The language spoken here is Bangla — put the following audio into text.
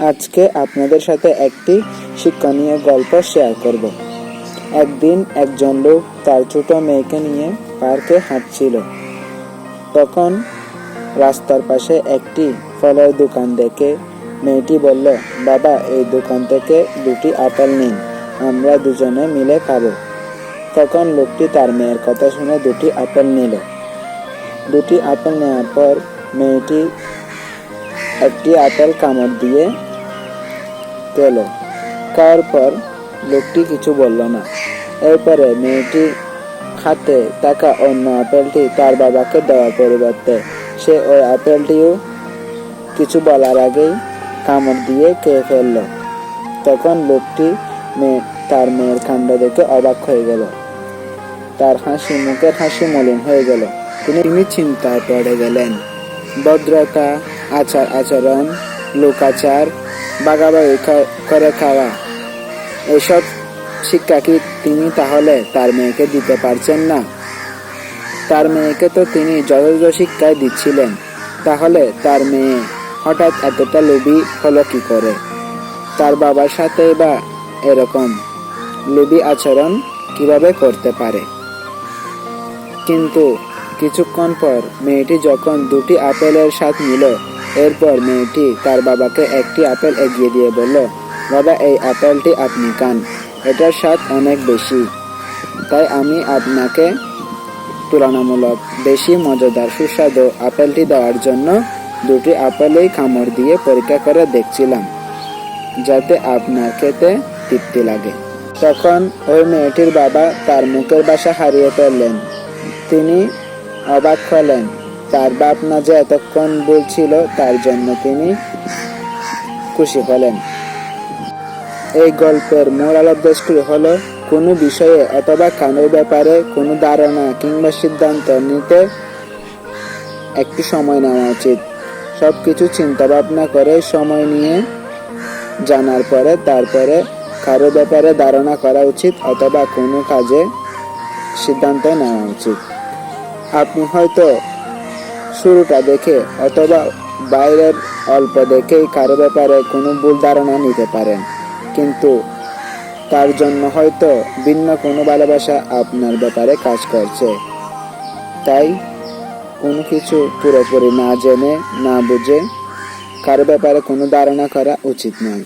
আজকে আপনাদের সাথে একটি শিক্ষণীয় গল্প শেয়ার করব। একদিন একজন লোক তার ছোট মেয়েকে নিয়ে পার্কে হাঁটছিল। তখন রাস্তার পাশে একটি ফলের দোকান দেখে মেয়েটি বলল, বাবা, এই দোকান থেকে দুটি আপেল নিন, আমরা দুজনে মিলে খাব। তখন লোকটি তার মেয়ের কথা শুনে দুটি আপেল নিল। দুটি আপেল নেওয়ার পর মেয়েটি একটি আপেল কামড় দিয়ে গেল খাওয়ার পর লোকটি কিছু বলল না। এরপরে মেয়েটি হাতে থাকা অন্য আপেলটি তার বাবাকে দেওয়ার পরিবর্তে সে ওই আপেলটিও কিছু বলার আগেই কামড় দিয়ে খেয়ে ফেলল। তখন লোকটি মেয়ে, তার মেয়ের কাণ্ড দেখে অবাক হয়ে গেল। তার হাসি, মুখের হাসি মলিন হয়ে গেল। তিনি চিন্তায় পড়ে গেলেন। ভদ্রতা আচার আচরণ, লোকাচার, বাগাবাগি করে খাওয়া। এসব শিক্ষা কি তিনি তাহলে তার মেয়েকে দিতে পারছেন না? তার মেয়েকে তো তিনি যথাযথ শিক্ষায় দিচ্ছিলেন। তাহলে তার মেয়ে হঠাৎ এতটা লোভী হলো কি করে? তার বাবার সাথে বা এরকম লোভী আচরণ কীভাবে করতে পারে? কিন্তু কিছুক্ষণ পর মেয়েটি যখন দুটি আপেলের স্বাদ নিল এরপর মেয়েটি তার বাবাকে একটি আপেল এগিয়ে দিয়ে বলল, বাবা, এই আপেলটি আপনি খান, এটার স্বাদ অনেক বেশি। তাই আমি আপনাকে তুলনামূলক বেশি মজাদার সুস্বাদু আপেলটি দেওয়ার জন্য দুটি আপেলেই কামড় দিয়ে পরীক্ষা করে দেখছিলাম, যাতে আপনার খেতে তৃপ্তি লাগে। তখন ওই মেয়েটির বাবা তার মুখের বাসা হারিয়ে ফেললেন। তিনি অবাক হলেন। তার বাপ না যে এতক্ষণ বলছিল, তার জন্য তিনি খুশি হলেন। এই গল্পের মোরাল উদ্দেশ্যটি হলো, কোনো বিষয়ে অথবা কানের ব্যাপারে কোনো ধারণা কিংবা সিদ্ধান্ত নিতে একটি সময় নেওয়া উচিত। সব কিছু চিন্তা ভাবনা করে সময় নিয়ে জানার পরে তারপরে কারও ব্যাপারে ধারণা করা উচিত অথবা কোনো কাজে সিদ্ধান্ত নেওয়া উচিত। আপনি হয়তো শুরুটা দেখে অথবা বাইরের অল্প দেখেই কারও ব্যাপারে কোনো ভুল ধারণা নিতে পারেন। কিন্তু তার জন্য হয়তো ভিন্ন কোনো ভালোবাসা আপনার ব্যাপারে কাজ করছে। তাই কোনো কিছু পুরোপুরি না জেনে, না বুঝে কারও ব্যাপারে কোনো ধারণা করা উচিত নয়।